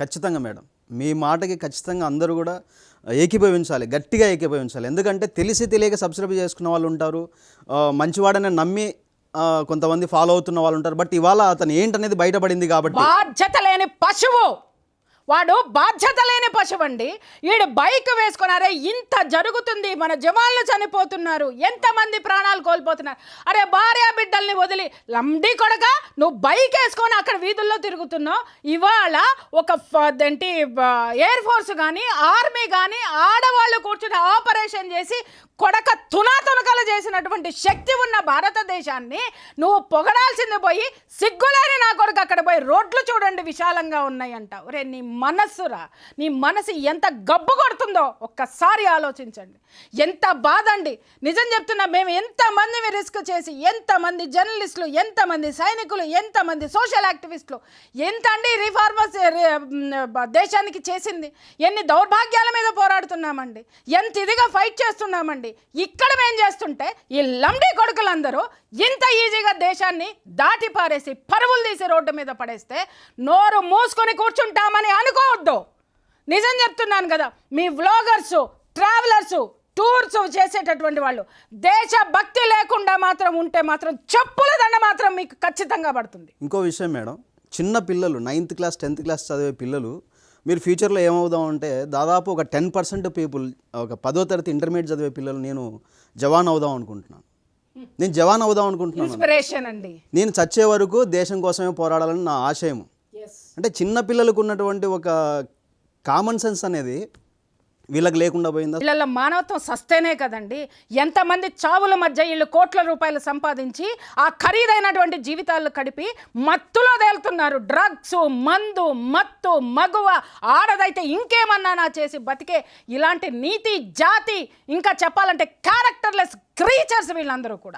ఖచ్చితంగా మేడం. మీ మాటకి ఖచ్చితంగా అందరూ కూడా ఏకీభవించాలి గట్టిగా ఏకీభవించాలి. ఎందుకంటే తెలిసి తెలియక సబ్స్క్రైబ్ చేసుకున్న వాళ్ళు ఉంటారు. మంచివాడనే మంచివాడని నమ్మి కొంతమంది ఫాలో అవుతున్న వాళ్ళు ఉంటారు. బట్ ఇవాళ అతను ఏంటనేది బయటపడింది కాబట్టి. బాధ్యత లేని పశువు వాడు బాధ్యత లేని పశువండి. అండి వీడు బైక్ వేసుకున్నారే ఇంత జరుగుతుంది మన జవాన్లు చనిపోతున్నారు ఎంతమంది ప్రాణాలు కోల్పోతున్నారు. అరే భార్య బిడ్డల్ని వదిలి లండి కొడక నువ్వు బైక్ వేసుకొని అక్కడ వీధుల్లో తిరుగుతున్నావు. ఇవాళ ఒక ఫ- ఏంటి ఎయిర్ ఫోర్స్ కానీ ఆర్మీ కానీ ఆడవాళ్ళు కూర్చుని ఆపరేషన్ చేసి కొడక తునాతునకలు చేసినటువంటి శక్తి ఉన్న భారతదేశాన్ని నువ్వు పొగడాల్సింది పోయి సిగ్గులేని నా కొడుకు అక్కడ పోయి రోడ్లు చూడండి విశాలంగా ఉన్నాయంట. ఒరే నీ మనస్సురా నీ మనసు ఎంత గబ్బు కొడుతుందో ఒక్కసారి ఆలోచించండి. ఎంత బాధ అండి నిజం చెప్తున్నా మేము ఎంతమంది రిస్క్ చేసి ఎంతమంది జర్నలిస్టులు ఎంతమంది సైనికులు ఎంతమంది సోషల్ యాక్టివిస్టులు ఎంత అండి రిఫార్మర్స్ దేశానికి చేసింది? ఎన్ని దౌర్భాగ్యాల మీద పోరాడుతున్నామండి? ఎంత ఇదిగా ఫైట్ చేస్తున్నామండి? ఇక్కడ మేం చేస్తుంటే ఈ లంబడి కొడుకులందరూ ఇంత ఈజీగా దేశాన్ని దాటి పారేసి పరువులు తీసి రోడ్డు మీద పడేస్తే నోరు మూసుకొని కూర్చుంటామని అనుకోవద్దు నిజం చెప్తున్నాను కదా మీ వ్లాగర్స్ ట్రావెలర్స్ టూర్స్ చేసేటటువంటి వాళ్ళు దేశ భక్తి లేకుండా మాత్రం ఉంటే మాత్రం చెప్పుల దండ మాత్రం మీకు ఖచ్చితంగా పడుతుంది. ఇంకో విషయం మేడం చిన్న పిల్లలు నైన్త్ క్లాస్ టెన్త్ క్లాస్ చదివే పిల్లలు మీరు ఫ్యూచర్లో ఏమవుదాం అంటే దాదాపు ఒక టెన్ పర్సెంట్ పీపుల్ ఒక పదో తరగతి ఇంటర్మీడియట్ చదివే పిల్లలు నేను జవాన్ అవుదాం అనుకుంటున్నాను. నేను జవాన్ అవుదాం అనుకుంటున్నాను. ఇన్స్పిరేషన్ అండి. నేను చచ్చే వరకు దేశం కోసమే పోరాడాలని నా ఆశయం అంటే చిన్న పిల్లలకు ఉన్నటువంటి ఒక కామన్ సెన్స్ అనేది వీళ్ళకి లేకుండా పోయిందా? పిల్లల మానవత్వం సస్తేనే కదండి. ఎంతమంది చావుల మధ్య వీళ్ళు కోట్ల రూపాయలు సంపాదించి ఆ ఖరీదైనటువంటి జీవితాలు కడిపి మత్తులో తేలుతున్నారు. డ్రగ్స్ మందు మత్తు మగువ ఆడదైతే ఇంకేమన్నా నా చేసి బతికే ఇలాంటి నీతి జాతి ఇంకా చెప్పాలంటే క్యారెక్టర్లెస్ క్రీచర్స్ వీళ్ళందరూ కూడా.